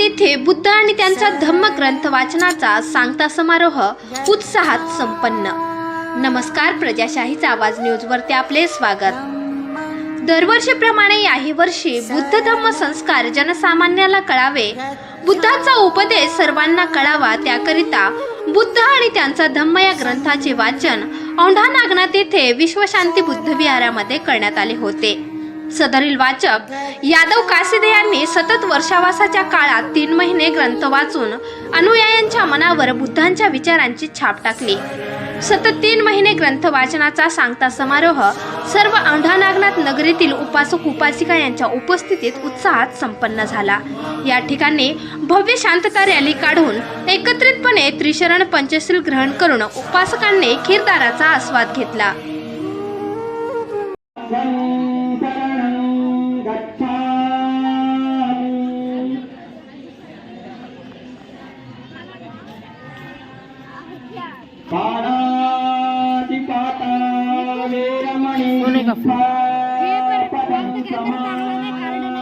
येथे बुद्ध आणि त्यांचा धम्मग्रंथ वाचनाचा सांगता समारोह उत्साहात संपन्न. नमस्कार प्रजाशाहीचा आवाज न्यूजवरती आपले स्वागत. दरवर्षीप्रमाणे याही वर्षी बुद्ध धम्म संस्कार जनसामान्याला कळावे. बुद्धांचा उपदेश सर्वांना कळावा त्याकरिता बुद्ध आणि त्यांचा धम्म या ग्रंथाचे वाचन औंढा नागनाथ येथे विश्वशांती बुद्ध विहारामध्ये करण्यात आले होते. सदरील वाचक यादव कासिदे यांनी सतत वर्षावासाच्या काळात तीन महिने ग्रंथ वाचून अनुयायांच्या मनावर बुद्धांच्या विचारांची छाप टाकली. सतत तीन महिने ग्रंथ वाचनाचा सांगता समारोह सर्व औंढा नागनाथ नगरीतील उपासक उपासिका यांच्या उपस्थितीत उत्साहात संपन्न झाला. या ठिकाणी भव्य शांतता रॅली काढून एकत्रितपणे त्रिशरण पंचशील ग्रहण करून उपासकांनी खीरदाराचा आस्वाद घेतला. 就那个粉